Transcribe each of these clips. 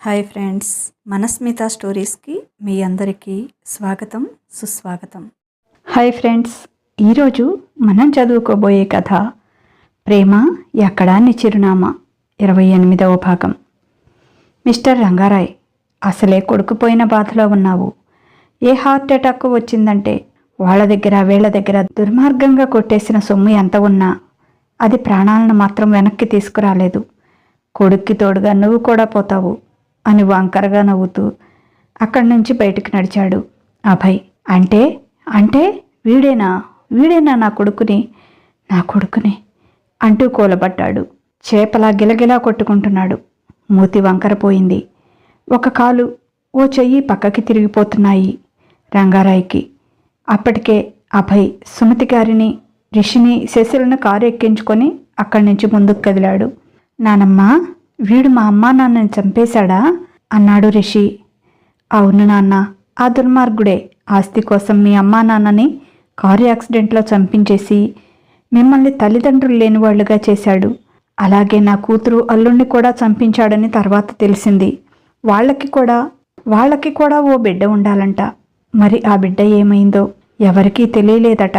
Hi friends మనస్మిత స్టోరీస్కి మీ అందరికీ స్వాగతం సుస్వాగతం. హాయ్ ఫ్రెండ్స్ ఈరోజు మనం చదువుకోబోయే కథ ప్రేమ ఎక్కడాన్ని చిరునామా ఇరవై ఎనిమిదవ భాగం. మిస్టర్ రంగారాయ్ అసలే కొడుకుపోయిన బాధలో ఉన్నావు. ఏ హార్ట్ అటాక్ వచ్చిందంటే వాళ్ళ దగ్గర వీళ్ళ దగ్గర దుర్మార్గంగా కొట్టేసిన సొమ్ము ఎంత ఉన్నా అది ప్రాణాలను మాత్రం వెనక్కి తీసుకురాలేదు. కొడుక్కి తోడుగా నువ్వు కూడా పోతావు. అని వంకరగా నవ్వుతూ అక్కడి నుంచి బయటికి నడిచాడు. అభయ్ అంటే? అంటే? వీడేనా? వీడేనా నా కొడుకుని? నా కొడుకుని? అంటూ కూలబడ్డాడు. చేపలా గిలగిలా కొట్టుకుంటున్నాడు. మూతి వంకరపోయింది ఒక కాలు ఓ చెయ్యి పక్కకి తిరిగిపోతున్నాయి రంగారాయికి. అప్పటికే అభయ్ సుమతి గారిని రిషిని శశులను కారు ఎక్కించుకొని అక్కడి నుంచి ముందుకు కదిలాడు. నానమ్మ వీడు మా అమ్మా నాన్నని చంపేశాడా? అన్నాడు రిషి. అవును నాన్న ఆ దుర్మార్గుడే ఆస్తి కోసం మీ అమ్మా నాన్నని కారు యాక్సిడెంట్లో చంపించేసి మిమ్మల్ని తల్లిదండ్రులు లేని వాళ్ళుగా చేశాడు. అలాగే నా కూతురు అల్లుణ్ణి కూడా చంపించాడని తర్వాత తెలిసింది. వాళ్ళకి కూడా వాళ్ళకి కూడా ఓ బిడ్డ ఉండాలంట. మరి ఆ బిడ్డ ఏమైందో ఎవరికీ తెలియలేదట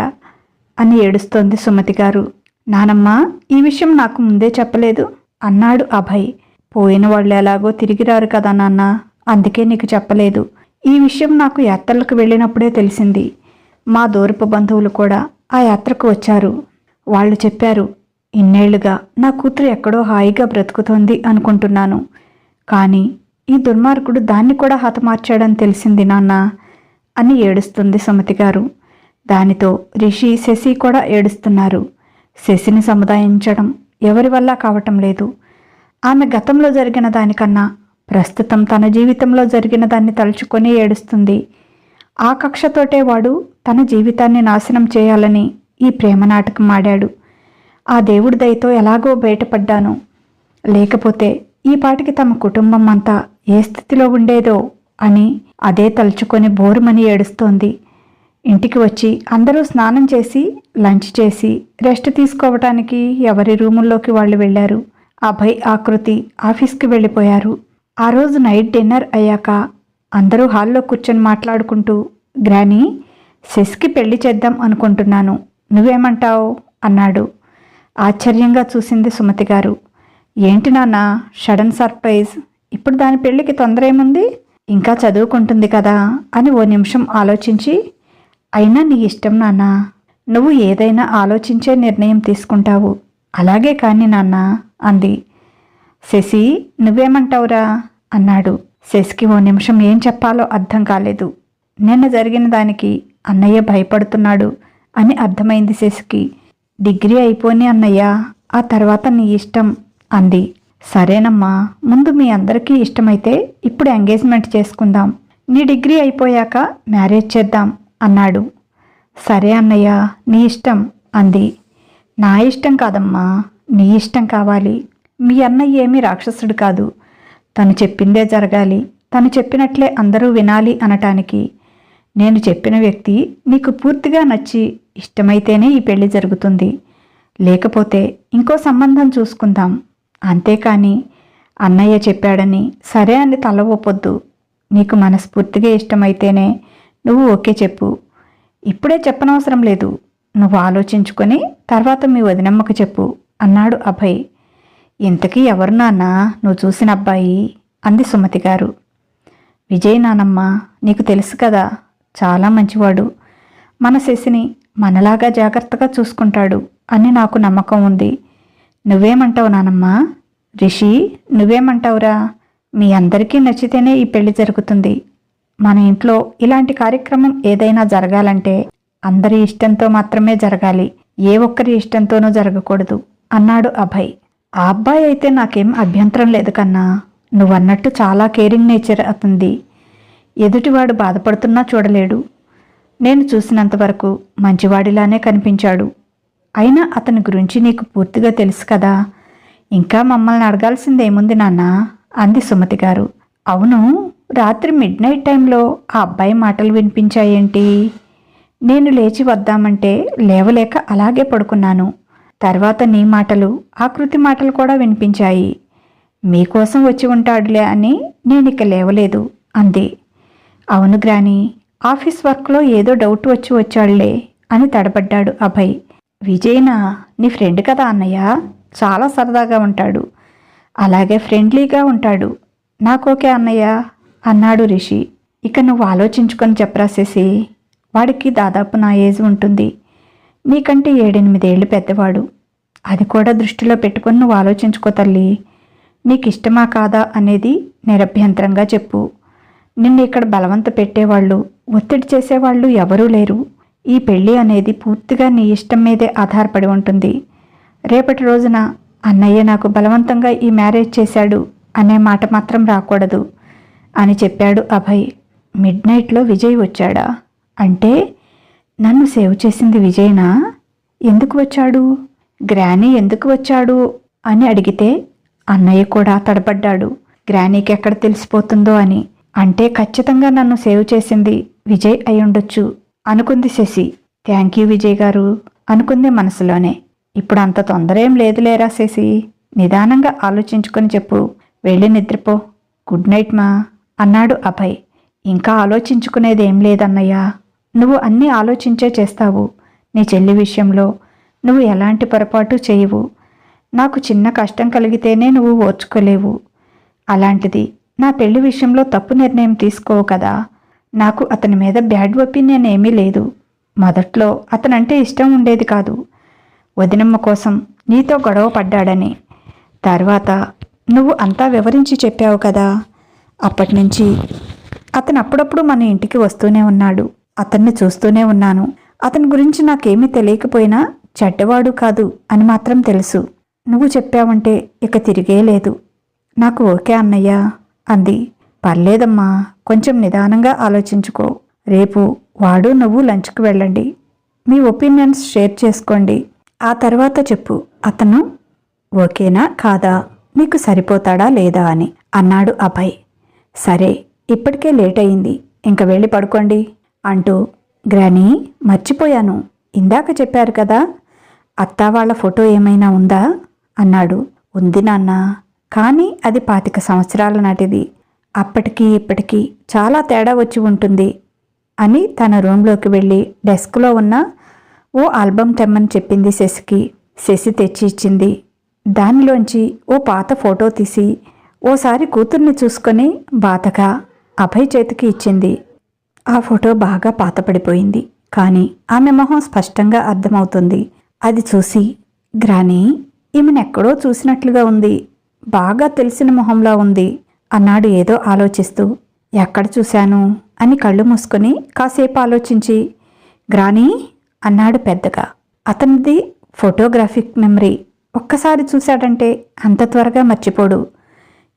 అని ఏడుస్తోంది సుమతి గారు. నానమ్మ ఈ విషయం నాకు ముందే చెప్పలేదు. అన్నాడు అభయ్. పోయిన వాళ్ళు ఎలాగో తిరిగి రారు కదా నాన్న. అందుకే నీకు చెప్పలేదు. ఈ విషయం నాకు యాత్రలకు వెళ్ళినప్పుడే తెలిసింది. మా దూరపు బంధువులు కూడా ఆ యాత్రకు వచ్చారు. వాళ్ళు చెప్పారు ఇన్నేళ్ళుగా నా కూతురు ఎక్కడో హాయిగా బ్రతుకుతోంది అనుకుంటున్నాను. కానీ ఈ దుర్మార్గుడు దాన్ని కూడా హతమార్చాడని తెలిసింది నాన్న అని ఏడుస్తుంది సుమతి గారు. దానితో రిషి శశి కూడా ఏడుస్తున్నారు. శశిని సముదాయించడం ఎవరి వల్ల కావటం లేదు. ఆమె గతంలో జరిగిన దానికన్నా ప్రస్తుతం తన జీవితంలో జరిగిన దాన్ని తలుచుకొని ఏడుస్తుంది. ఆ కక్షతోటే వాడు తన జీవితాన్ని నాశనం చేయాలని ఈ ప్రేమ నాటకం ఆడాడు. ఆ దేవుడి దయతో ఎలాగో బయటపడ్డాను. లేకపోతే ఈ పాటికి తమ కుటుంబం అంతా ఏ స్థితిలో ఉండేదో అని అదే తలుచుకొని బోరుమని ఏడుస్తోంది. ఇంటికి వచ్చి అందరూ స్నానం చేసి లంచ్ చేసి రెస్ట్ తీసుకోవటానికి ఎవరి రూముల్లోకి వాళ్ళు వెళ్ళారు. అభయ్ ఆకృతి ఆఫీస్కి వెళ్ళిపోయారు. ఆ రోజు నైట్ డిన్నర్ అయ్యాక అందరూ హాల్లో కూర్చొని మాట్లాడుకుంటూ గ్రానీ శశికి పెళ్ళి చేద్దాం అనుకుంటున్నాను. నువ్వేమంటావు? అన్నాడు. ఆశ్చర్యంగా చూసింది సుమతి గారు. ఏంటి నాన్న షడన్ సర్ప్రైజ్. ఇప్పుడు దాని పెళ్ళికి తొందర ఏముంది? ఇంకా చదువుకుంటుంది కదా అని ఓ నిమిషం ఆలోచించి అయినా నీ ఇష్టం నాన్న. నువ్వు ఏదైనా ఆలోచించే నిర్ణయం తీసుకుంటావు. అలాగే కాని నాన్న అంది. శశి నువ్వేమంటావురా? అన్నాడు. శశికి ఓ నిమిషం ఏం చెప్పాలో అర్థం కాలేదు. నిన్న జరిగిన దానికి అన్నయ్య భయపడుతున్నాడు అని అర్థమైంది శశికి. డిగ్రీ అయిపోని అన్నయ్య ఆ తర్వాత నీ ఇష్టం అంది. సరేనమ్మా ముందు మీ అందరికీ ఇష్టమైతే ఇప్పుడు ఎంగేజ్మెంట్ చేసుకుందాం. నీ డిగ్రీ అయిపోయాక మ్యారేజ్ చేద్దాం. అన్నాడు. సరే అన్నయ్య నీ ఇష్టం అంది. నా ఇష్టం కాదమ్మా నీ ఇష్టం కావాలి. మీ అన్నయ్య ఏమీ రాక్షసుడు కాదు. తను చెప్పిందే జరగాలి. తను చెప్పినట్లే అందరూ వినాలి అనటానికి. నేను చెప్పిన వ్యక్తి నీకు పూర్తిగా నచ్చి ఇష్టమైతేనే ఈ పెళ్ళి జరుగుతుంది. లేకపోతే ఇంకో సంబంధం చూసుకుందాం. అంతేకాని అన్నయ్య చెప్పాడని సరే అని తల ఒప్పొద్దు నీకు మనస్ఫూర్తిగా ఇష్టమైతేనే నువ్వు ఓకే చెప్పు. ఇప్పుడే చెప్పనవసరం లేదు. నువ్వు ఆలోచించుకొని తర్వాత మీ వదినమ్మకు చెప్పు అన్నాడు అభయ్. ఇంతకీ ఎవరు నాన్న? నువ్వు చూసిన అబ్బాయి? అంది సుమతి గారు. విజయ్ నానమ్మ నీకు తెలుసు కదా చాలా మంచివాడు. మన శశిని మనలాగా జాగ్రత్తగా చూసుకుంటాడు అని నాకు నమ్మకం ఉంది. నువ్వేమంటావు నానమ్మ? రిషి నువ్వేమంటావురా? మీ అందరికీ నచ్చితేనే ఈ పెళ్ళి జరుగుతుంది మన ఇంట్లో ఇలాంటి కార్యక్రమం ఏదైనా జరగాలంటే అందరి ఇష్టంతో మాత్రమే జరగాలి. ఏ ఒక్కరి ఇష్టంతోనూ జరగకూడదు అన్నాడు అభయ్. ఆ అబ్బాయి అయితే నాకేం అభ్యంతరం లేదు కన్నా. నువ్వన్నట్టు చాలా కేరింగ్ నేచర్ అతంది ఎదుటివాడు బాధపడుతున్నా చూడలేడు. నేను చూసినంతవరకు మంచివాడిలానే కనిపించాడు. అయినా అతని గురించి నీకు పూర్తిగా తెలుసు కదా. ఇంకా మమ్మల్ని అడగాల్సిందేముంది నాన్న? అంది సుమతి గారు. అవును రాత్రి మిడ్ నైట్ టైంలో ఆ అబ్బాయి మాటలు వినిపించాయేంటి? నేను లేచి వద్దామంటే లేవలేక అలాగే పడుకున్నాను. తర్వాత నీ మాటలు ఆకృతి మాటలు కూడా వినిపించాయి. మీకోసం వచ్చి ఉంటాడులే అని నేను ఇక లేవలేదు అంది. అవును గ్రాని ఆఫీస్ వర్క్లో ఏదో డౌట్ వచ్చి వచ్చాడులే అని తడబడ్డాడు అభయ్. విజయనా నీ ఫ్రెండ్ కదా అన్నయ్య? చాలా సరదాగా ఉంటాడు. అలాగే ఫ్రెండ్లీగా ఉంటాడు. నాకోకే అన్నయ్య? అన్నాడు రిషి. ఇక నువ్వు ఆలోచించుకొని చెప్పరాసేసి వాడికి దాదాపు నా ఏజ్ ఉంటుంది. నీకంటే ఏడెనిమిదేళ్ళు పెద్దవాడు. అది కూడా దృష్టిలో పెట్టుకొని నువ్వు ఆలోచించుకో తల్లి. నీకు ఇష్టమా కాదా అనేది నిరభ్యంతరంగా చెప్పు. నిన్ను ఇక్కడ బలవంత పెట్టేవాళ్ళు ఒత్తిడి చేసేవాళ్ళు ఎవరూ లేరు. ఈ పెళ్ళి అనేది పూర్తిగా నీ ఇష్టం మీదే ఆధారపడి ఉంటుంది. రేపటి రోజున అన్నయ్య నాకు బలవంతంగా ఈ మ్యారేజ్ చేశాడు అనే మాట మాత్రం రాకూడదు. అని చెప్పాడు అభయ్. మిడ్ నైట్లో విజయ్ వచ్చాడా? అంటే నన్ను సేవ్ చేసింది విజయ్నా? ఎందుకు వచ్చాడు? గ్రానీ ఎందుకు వచ్చాడు? అని అడిగితే అన్నయ్య కూడా తడబడ్డాడు. గ్రానీకి ఎక్కడ తెలిసిపోతుందో అని. అంటే ఖచ్చితంగా నన్ను సేవ్ చేసింది విజయ్ అయ్యుండొచ్చు అనుకుంది శశి. థ్యాంక్ యూ విజయ్ గారు. అనుకుంది మనసులోనే. ఇప్పుడు అంత తొందర ఏం లేదులేరా శశి? నిదానంగా ఆలోచించుకొని చెప్పు. వెళ్ళి నిద్రపో. గుడ్ నైట్ మా. అన్నాడు అభయ్. ఇంకా ఆలోచించుకునేది ఏం లేదన్నయ్యా. నువ్వు అన్నీ ఆలోచించే చేస్తావు. నీ చెల్లి విషయంలో నువ్వు ఎలాంటి పొరపాటు చేయవు. నాకు చిన్న కష్టం కలిగితేనే నువ్వు ఓర్చుకోలేవు. అలాంటిది నా పెళ్ళి విషయంలో తప్పు నిర్ణయం తీసుకోవు కదా. నాకు అతని మీద బ్యాడ్ ఒపీనియన్ ఏమీ లేదు. మొదట్లో అతనంటే ఇష్టం ఉండేది కాదు. వదినమ్మ కోసం నీతో గొడవ పడ్డాడని. తర్వాత నువ్వు అంతా వివరించి చెప్పావు కదా. అప్పటి నుంచి అతను అప్పుడప్పుడు మన ఇంటికి వస్తూనే ఉన్నాడు. అతన్ని చూస్తూనే ఉన్నాను. అతని గురించి నాకేమీ తెలియకపోయినా చెడ్డవాడు కాదు అని మాత్రం తెలుసు. నువ్వు చెప్పావంటే ఇక తిరిగే లేదు. నాకు ఓకే అన్నయ్య అంది. పర్లేదమ్మా కొంచెం నిదానంగా ఆలోచించుకో. రేపు వాడు నువ్వు లంచ్కి వెళ్ళండి. మీ ఒపీనియన్స్ షేర్ చేసుకోండి. ఆ తర్వాత చెప్పు అతను ఓకేనా కాదా? నీకు సరిపోతాడా లేదా అని అన్నాడు అభయ్. సరే ఇప్పటికే లేట్ అయింది ఇంక వెళ్ళి పడుకోండి అంటూ గ్రానీ మర్చిపోయాను. ఇందాక చెప్పారు కదా అత్త వాళ్ళ ఫోటో ఏమైనా ఉందా? అన్నాడు. ఉంది నాన్న. కానీ అది పాతిక సంవత్సరాల నాటిది. అప్పటికి ఇప్పటికీ చాలా తేడా వచ్చి ఉంటుంది అని తన రూమ్లోకి వెళ్ళి డెస్క్లో ఉన్న ఓ ఆల్బమ్ తెమ్మని చెప్పింది శశికి. శశి తెచ్చి ఇచ్చింది. దానిలోంచి ఓ పాత ఫోటో తీసి ఓసారి కూతుర్ని చూసుకొని బాధగా అభయ్ చేతికి ఇచ్చింది. ఆ ఫోటో బాగా పాతపడిపోయింది. కానీ ఆమె మొహం స్పష్టంగా అర్థమవుతుంది. అది చూసి గ్రానీ ఈమెనెక్కడో చూసినట్లుగా ఉంది. బాగా తెలిసిన మొహంలా ఉంది అన్నాడు ఏదో ఆలోచిస్తూ. ఎక్కడ చూశాను? అని కళ్ళు మూసుకొని కాసేపు ఆలోచించి గ్రానీ అన్నాడు పెద్దగా. అతనిది ఫోటోగ్రాఫిక్ మెమరీ. ఒక్కసారి చూశాడంటే అంత త్వరగా మర్చిపోడు.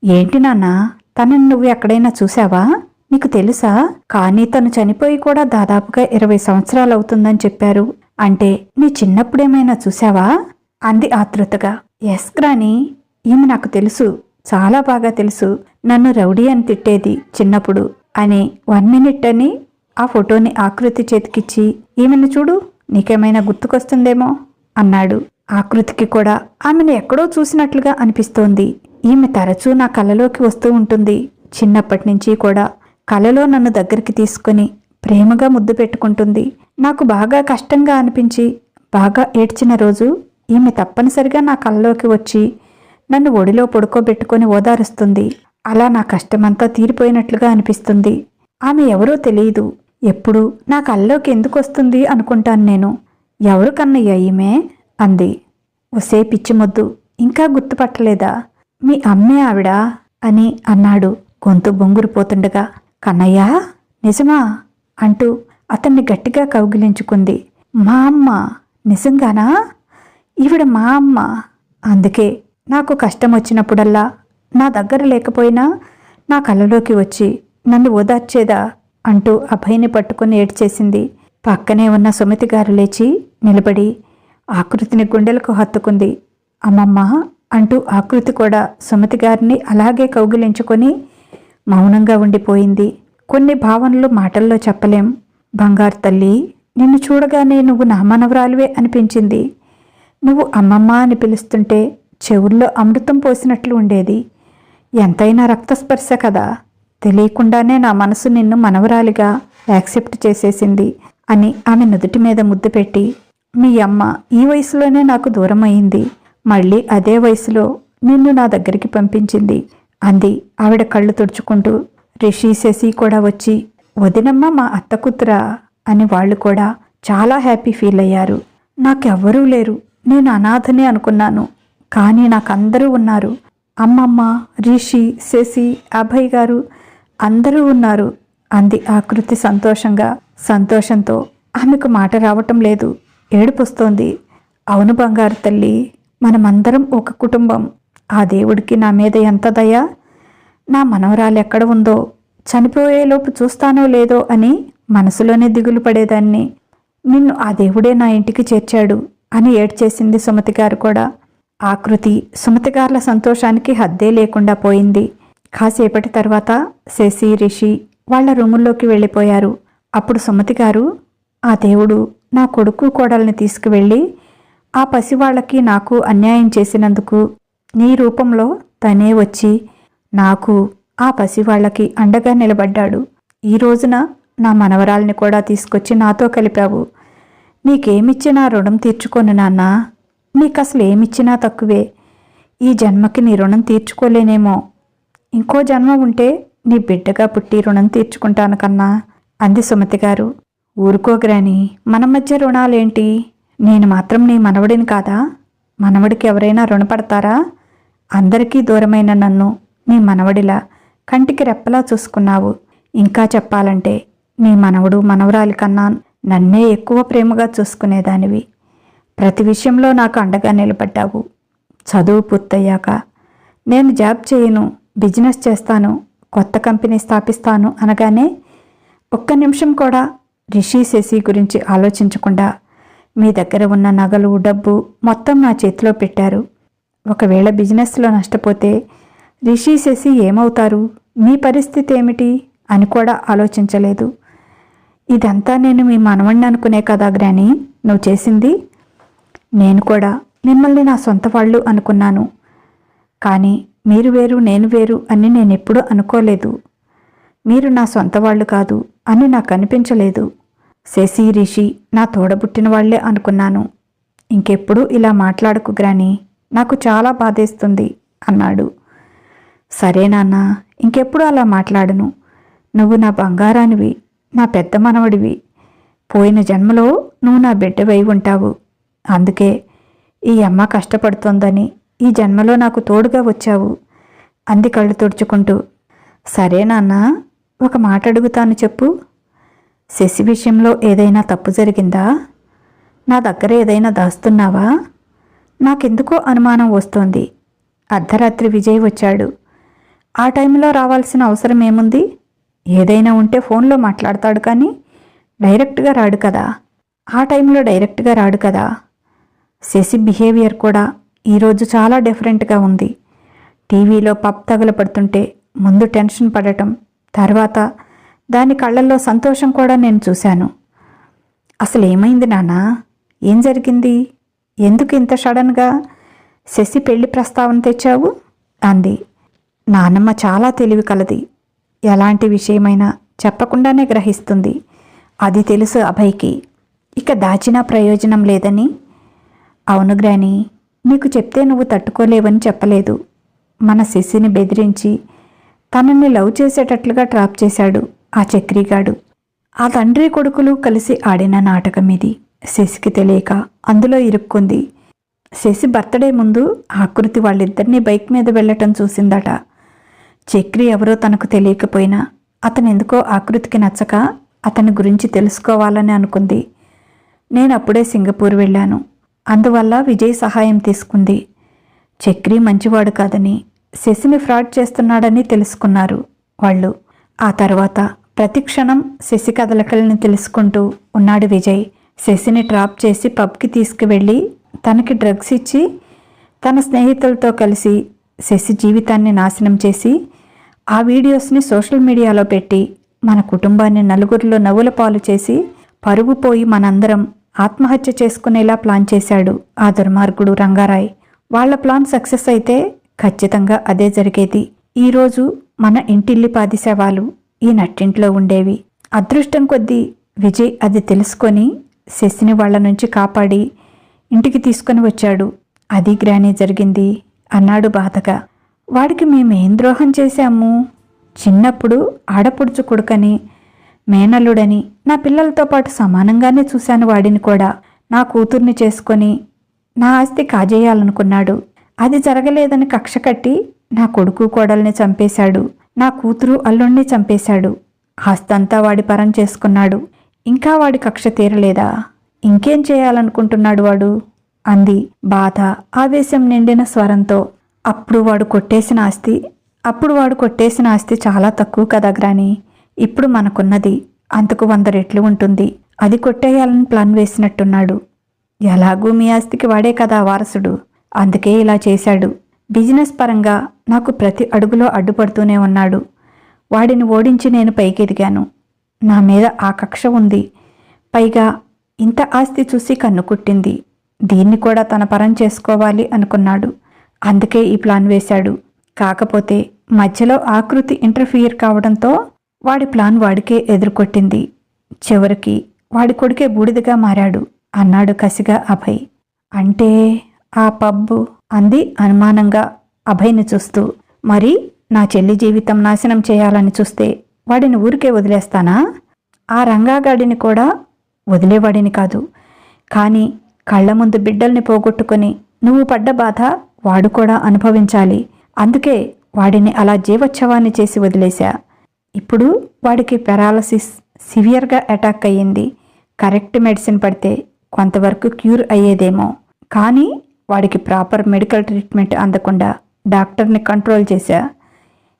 ఏంటి నాన్న? తనని నువ్వు ఎక్కడైనా చూసావా నీకు తెలుసా? కానీ తను చనిపోయి కూడా దాదాపుగా ఇరవై సంవత్సరాలు అవుతుందని చెప్పారు. అంటే నీ చిన్నప్పుడేమైనా చూసావా అంది ఆతృతగా ఎస్ గ్రాని ఈమె నాకు తెలుసు. చాలా బాగా తెలుసు. నన్ను రౌడీ అని తిట్టేది చిన్నప్పుడు. అని వన్ మినిట్ అని ఆ ఫోటోని ఆకృతి చేతికిచ్చి ఈమెను చూడు నీకేమైనా గుర్తుకొస్తుందేమో అన్నాడు. ఆకృతికి కూడా ఆమెను ఎక్కడో చూసినట్లుగా అనిపిస్తోంది. ఈమె తరచూ నా కలలోకి వస్తూ ఉంటుంది. చిన్నప్పటి నుంచి కూడా కలలో నన్ను దగ్గరికి తీసుకొని ప్రేమగా ముద్దు పెట్టుకుంటుంది. నాకు బాగా కష్టంగా అనిపించి బాగా ఏడ్చిన రోజు ఈమె తప్పనిసరిగా నా కళ్ళలోకి వచ్చి నన్ను ఒడిలో పడుకోబెట్టుకొని ఓదారుస్తుంది. అలా నా కష్టమంతా తీరిపోయినట్లుగా అనిపిస్తుంది. ఆమె ఎవరో తెలియదు ఎప్పుడు నా కళ్ళలోకి ఎందుకు వస్తుంది అనుకుంటాను నేను. ఎవరు కన్నయ్య ఈమె? అంది. ఒసే పిచ్చిమొద్దు. ఇంకా గుర్తుపట్టలేదా? మీ అమ్మే ఆవిడ అని అన్నాడు. గొంతు బొంగురిపోతుండగా కన్నయ్య నిజమా? అంటూ అతన్ని గట్టిగా కౌగిలించుకుంది. మా అమ్మ నిజంగానా? ఈవిడ మా అమ్మ. అందుకే నాకు కష్టం వచ్చినప్పుడల్లా నా దగ్గర లేకపోయినా నా కళ్ళలోకి వచ్చి నన్ను ఓదార్చేదా? అంటూ అభయ్ని పట్టుకుని ఏడ్చేసింది. పక్కనే ఉన్న సుమతి గారు లేచి నిలబడి ఆకృతిని గుండెలకు హత్తుకుంది. అమ్మమ్మ అంటూ ఆకృతి కూడా సుమతి గారిని అలాగే కౌగిలించుకొని మౌనంగా ఉండిపోయింది. కొన్ని భావనలు మాటల్లో చెప్పలేం. బంగారు తల్లి నిన్ను చూడగానే నువ్వు నా మనవరాలువే అనిపించింది. నువ్వు అమ్మమ్మ అని పిలుస్తుంటే చెవుల్లో అమృతం పోసినట్లు ఉండేది. ఎంతైనా రక్తస్పర్శ కదా. తెలియకుండానే నా మనసు నిన్ను మనవరాలిగా యాక్సెప్ట్ చేసేసింది అని ఆమె నుదుటి మీద ముద్దు పెట్టి మీ అమ్మ ఈ వయసులోనే నాకు దూరం అయింది మళ్ళీ అదే వయసులో నిన్ను నా దగ్గరికి పంపించింది. అంది. ఆవిడ కళ్ళు తుడుచుకుంటూ రిషి శశి కూడా వచ్చి వదినమ్మ మా అత్త కూతురా అని వాళ్ళు కూడా చాలా హ్యాపీ ఫీల్ అయ్యారు. నాకెవ్వరూ లేరు. నేను అనాథనే అనుకున్నాను. కానీ నాకందరూ ఉన్నారు. అమ్మమ్మ రిషి శశి అభయ్ గారు అందరూ ఉన్నారు అంది ఆకృతి సంతోషంగా. సంతోషంతో ఆమెకు మాట రావటం లేదు. ఏడుపొస్తోంది. అవును బంగారు తల్లి మనమందరం ఒక కుటుంబం. ఆ దేవుడికి నా మీద ఎంత దయ? నా మనవరాలు ఎక్కడ ఉందో? చనిపోయేలోపు చూస్తానో లేదో అని మనసులోనే దిగులు పడేదాన్ని. నిన్ను ఆ దేవుడే నా ఇంటికి చేర్చాడు అని ఏడ్చేసింది సుమతి గారు కూడా. ఆకృతి సుమతి గారుల సంతోషానికి హద్దే లేకుండా పోయింది. కాసేపటి తర్వాత శశి రిషి వాళ్ళ రూముల్లోకి వెళ్ళిపోయారు. అప్పుడు సుమతి గారు ఆ దేవుడు నా కొడుకు కోడల్ని తీసుకువెళ్ళి ఆ పసివాళ్ళకి నాకు అన్యాయం చేసినందుకు నీ రూపంలో తనే వచ్చి నాకు ఆ పసివాళ్ళకి అండగా నిలబడ్డాడు. ఈ రోజున నా మనవరాల్ని కూడా తీసుకొచ్చి నాతో కలిపావు. నీకేమిచ్చినా రుణం తీర్చుకోను నాన్నా. నీకు అసలు ఏమిచ్చినా తక్కువే. ఈ జన్మకి నీ రుణం తీర్చుకోలేనేమో. ఇంకో జన్మ ఉంటే నీ బిడ్డగా పుట్టి రుణం తీర్చుకుంటాను కన్నా అంది సుమతి గారు ఊరుకోగ్రాని మన మధ్య రుణాలేంటి? నేను మాత్రం నీ మనవడిని కాదా? మనవడికి ఎవరైనా రుణపడతారా? అందరికీ దూరమైన నన్ను నీ మనవడిలా కంటికి రెప్పలా చూసుకున్నావు. ఇంకా చెప్పాలంటే నీ మనవడు మనవరాలి కన్నా నన్నే ఎక్కువ ప్రేమగా చూసుకునేదానివి. ప్రతి విషయంలో నాకు అండగా నిలబడ్డావు. చదువు పూర్తయ్యాక నేను జాబ్ చేయను బిజినెస్ చేస్తాను కొత్త కంపెనీ స్థాపిస్తాను అనగానే ఒక్క నిమిషం కూడా రిషి శశి గురించి ఆలోచించకుండా మీ దగ్గర ఉన్న నగలు డబ్బు మొత్తం నా చేతిలో పెట్టారు. ఒకవేళ బిజినెస్లో నష్టపోతే రిషి శశి ఏమవుతారు? మీ పరిస్థితి ఏమిటి? అని కూడా ఆలోచించలేదు. ఇదంతా నేను మీ మనవణ్ణి అనుకునే కదా గ్రాని? నువ్వు చేసింది? నేను కూడా. మిమ్మల్ని నా సొంత వాళ్ళు అనుకున్నాను. కానీ మీరు వేరు నేను వేరు అని నేను ఎప్పుడూ అనుకోలేదు. మీరు నా సొంత వాళ్ళు కాదు అని నాకు అనిపించలేదు. శశి రిషి నా తోడబుట్టిన వాళ్ళే అనుకున్నాను. ఇంకెప్పుడు ఇలా మాట్లాడకు గ్రాని నాకు చాలా బాధేస్తుంది అన్నాడు. సరే నాన్న ఇంకెప్పుడు అలా మాట్లాడను. నువ్వు నా బంగారానివి నా పెద్ద మనవడివి. పోయిన జన్మలో నువ్వు నా బిడ్డవై ఉంటావు. అందుకే ఈ అమ్మ కష్టపడుతోందని ఈ జన్మలో నాకు తోడుగా వచ్చావు. అంది కళ్ళు తుడుచుకుంటూ. సరే నాన్న ఒక మాట అడుగుతాను చెప్పు. శశి విషయంలో ఏదైనా తప్పు జరిగిందా? నా దగ్గర ఏదైనా దాస్తున్నావా? నాకెందుకో అనుమానం వస్తోంది. అర్ధరాత్రి విజయ్ వచ్చాడు. ఆ టైంలో రావాల్సిన అవసరం ఏముంది? ఏదైనా ఉంటే ఫోన్లో మాట్లాడతాడు కానీ డైరెక్ట్గా రాడు కదా. ఆ టైంలో డైరెక్ట్గా రాడు కదా. శశి బిహేవియర్ కూడా ఈరోజు చాలా డిఫరెంట్గా ఉంది. టీవీలో పప్ తగులపడుతుంటే ముందు టెన్షన్ పడటం తర్వాత దాని కళ్ళల్లో సంతోషం కూడా నేను చూశాను. అసలు ఏమైంది నానా ఏం జరిగింది? ఎందుకు ఇంత సడన్గా శశి పెళ్ళి ప్రస్తావన తెచ్చావు? అంది. నానమ్మ చాలా తెలివి కలది. ఎలాంటి విషయమైనా చెప్పకుండానే గ్రహిస్తుంది. అది తెలుసు అభయ్కి. ఇక దాచినా ప్రయోజనం లేదని. అవును గ్రాని నీకు చెప్తే నువ్వు తట్టుకోలేవని చెప్పలేదు. మన శశిని బెదిరించి తనని లవ్ చేసేటట్లుగా ట్రాప్ చేశాడు. ఆ చక్రిగాడు. ఆ తండ్రి కొడుకులు కలిసి ఆడిన నాటకం ఇది శశికి తెలియక అందులో ఇరుక్కుంది. శశి బర్త్డే ముందు ఆకృతి వాళ్ళిద్దరినీ బైక్ మీద వెళ్ళటం చూసిందట. చక్రి ఎవరో తనకు తెలియకపోయినా అతను ఎందుకో ఆకృతికి నచ్చక అతని గురించి తెలుసుకోవాలని అనుకుంది. నేను అప్పుడే సింగపూర్ వెళ్ళాను. అందువల్ల విజయ్ సహాయం తీసుకుంది. చక్రి మంచివాడు కాదని శశిని ఫ్రాడ్ చేస్తున్నాడని తెలుసుకున్నారు వాళ్ళు. ఆ తర్వాత ప్రతిక్షణం శశి కదలకల్ని తెలుసుకుంటూ ఉన్నాడు విజయ్. శశిని ట్రాప్ చేసి పబ్కి తీసుకువెళ్ళి తనకి డ్రగ్స్ ఇచ్చి తన స్నేహితులతో కలిసి శశి జీవితాన్ని నాశనం చేసి ఆ వీడియోస్ని సోషల్ మీడియాలో పెట్టి మన కుటుంబాన్ని నలుగురిలో నవ్వుల పాలు చేసి పరుగు పోయి మనందరం ఆత్మహత్య చేసుకునేలా ప్లాన్ చేశాడు ఆ దుర్మార్గుడు రంగారాయ్. వాళ్ళ ప్లాన్ సక్సెస్ అయితే ఖచ్చితంగా అదే జరిగేది. ఈరోజు మన ఇంటిల్లి పాది శవాలు ఈ నట్టింట్లో ఉండేవి. అదృష్టం కొద్దీ విజయ్ అది తెలుసుకొని శశిని వాళ్ళ నుంచి కాపాడి ఇంటికి తీసుకొని వచ్చాడు. అది గ్రాని జరిగింది అన్నాడు బాధగా. వాడికి మేమేం ద్రోహం చేశాము? చిన్నప్పుడు ఆడపుడుచు కొడుకని మేనల్లుడని నా పిల్లలతో పాటు సమానంగానే చూశాను వాడిని కూడా. నా కూతుర్ని చేసుకొని నా ఆస్తి కాజేయాలనుకున్నాడు. అది జరగలేదని కక్ష కట్టి నా కొడుకు కోడల్ని చంపేశాడు. నా కూతురు అల్లుణ్ణి చంపేశాడు. ఆస్తంతా వాడి పరం చేసుకున్నాడు. ఇంకా వాడి కక్ష తీరలేదా? ఇంకేం చేయాలనుకుంటున్నాడు వాడు? అంది. బాధ ఆవేశం నిండిన స్వరంతో. అప్పుడు వాడు కొట్టేసిన ఆస్తి అప్పుడు వాడు కొట్టేసిన ఆస్తి చాలా తక్కువ కదా గ్రాని. ఇప్పుడు మనకున్నది అంతకు వంద రెట్లు ఉంటుంది. అది కొట్టేయాలని ప్లాన్ వేసినట్టున్నాడు. ఎలాగూ మీ ఆస్తికి వాడే కదా వారసుడు. అందుకే ఇలా చేశాడు. బిజినెస్ పరంగా నాకు ప్రతి అడుగులో అడ్డుపడుతూనే ఉన్నాడు. వాడిని ఓడించి నేను పైకెదిగాను. నా మీద ఆ కక్ష ఉంది. పైగా ఇంత ఆస్తి చూసి కన్ను కుట్టింది. దీన్ని కూడా తన పరం చేసుకోవాలి అనుకున్నాడు. అందుకే ఈ ప్లాన్ వేశాడు. కాకపోతే మధ్యలో ఆకృతి ఇంటర్ఫియర్ కావడంతో వాడి ప్లాన్ వాడికే ఎదుర్కొట్టింది. చివరికి వాడి కొడుకే బూడిదగా మారాడు. అన్నాడు కసిగా అభయ్. అంటే ఆ పబ్బు అంది అనుమానంగా అభయ్ని చూస్తూ. మరి నా చెల్లి జీవితం నాశనం చేయాలని చూస్తే వాడిని ఊరికే వదిలేస్తానా? ఆ రంగాగాడిని కూడా వదిలేవాడిని కాదు. కానీ కళ్ళ ముందు బిడ్డల్ని పోగొట్టుకొని నువ్వు పడ్డ బాధ వాడు కూడా అనుభవించాలి. అందుకే వాడిని అలా జీవోత్సవాన్ని చేసి వదిలేశా. ఇప్పుడు వాడికి పెరాలసిస్ సివియర్గా అటాక్ అయ్యింది. కరెక్ట్ మెడిసిన్ పడితే కొంతవరకు క్యూర్ అయ్యేదేమో. కానీ వాడికి ప్రాపర్ మెడికల్ ట్రీట్మెంట్ అందకుండా డాక్టర్ని కంట్రోల్ చేశా.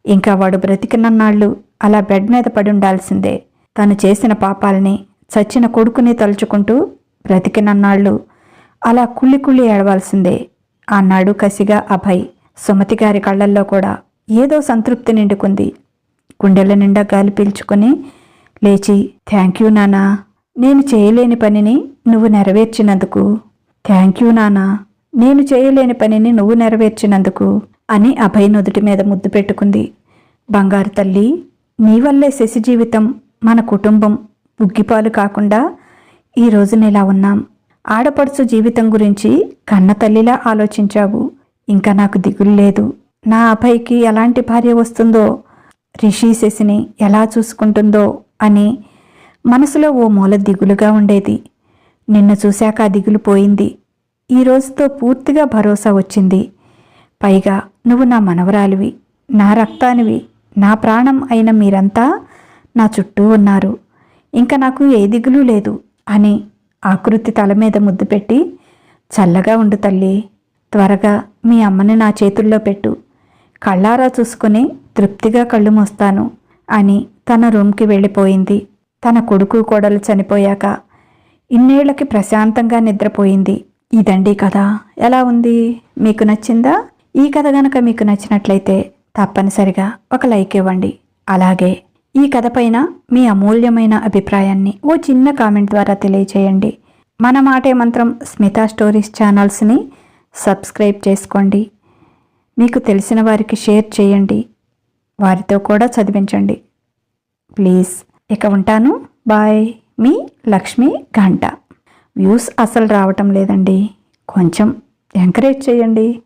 ఇంకా వాడు బ్రతికినన్నాళ్ళు అలా బెడ్ మీద పడి ఉండాల్సిందే. తను చేసిన పాపాలని చచ్చిన కొడుకుని తలుచుకుంటూ బ్రతికినన్నాళ్ళు అలా కుళ్ళి కుళ్ళి ఏడవాల్సిందే. అన్నాడు కసిగా అభయ్ సుమతి గారి కళ్ళల్లో కూడా ఏదో సంతృప్తి నిండుకుంది. గుండెల నిండా గాలి పీల్చుకుని లేచి థ్యాంక్ యూ నానా నేను చేయలేని పనిని నువ్వు నెరవేర్చినందుకు. థ్యాంక్ యూ నానా నేను చేయలేని పనిని నువ్వు నెరవేర్చినందుకు అని అభయ్ నుదుటి మీద ముద్దు పెట్టుకుంది. బంగారు తల్లి నీ వల్లే శశి జీవితం మన కుటుంబం బుగ్గిపాలు కాకుండా ఈ రోజున ఇలా ఉన్నాం. ఆడపడుచు జీవితం గురించి కన్న తల్లిలా ఆలోచించావు. ఇంకా నాకు దిగులు లేదు. నా అభయ్కి ఎలాంటి భార్య వస్తుందో రిషి శశిని ఎలా చూసుకుంటుందో అని మనసులో ఓ మూల దిగులుగా ఉండేది. నిన్ను చూశాక ఆ దిగులు పోయింది. ఈ రోజుతో పూర్తిగా భరోసా వచ్చింది. పైగా నువ్వు నా మనవరాలివి నా రక్తానివి నా ప్రాణం అయిన మీరంతా నా చుట్టూ ఉన్నారు. ఇంకా నాకు ఏ దిగులు లేదు అని ఆకృతి తల మీద ముద్దు పెట్టి చల్లగా ఉండు తల్లి త్వరగా మీ అమ్మని నా చేతుల్లో పెట్టు. కళ్ళారా చూసుకుని తృప్తిగా కళ్ళు మోస్తాను అని తన రూమ్కి వెళ్ళిపోయింది. తన కొడుకు కోడలు చనిపోయాక ఇన్నేళ్ళకి ప్రశాంతంగా నిద్రపోయింది. ఇదండి కథ. ఎలా ఉంది? మీకు నచ్చిందా? ఈ కథ గనక మీకు నచ్చినట్లయితే తప్పనిసరిగా ఒక లైక్ ఇవ్వండి. అలాగే ఈ కథ పైన మీ అమూల్యమైన అభిప్రాయాన్ని ఓ చిన్న కామెంట్ ద్వారా తెలియచేయండి. మన మాటే మంత్రం స్మితా స్టోరీస్ ఛానల్స్ని సబ్స్క్రైబ్ చేసుకోండి. మీకు తెలిసిన వారికి షేర్ చేయండి. వారితో కూడా చదివించండి. ప్లీజ్. ఇక ఉంటాను. బాయ్. మీ లక్ష్మి ఘంటా. వ్యూస్ అసలు రావటం లేదండి. కొంచెం ఎంకరేజ్ చేయండి.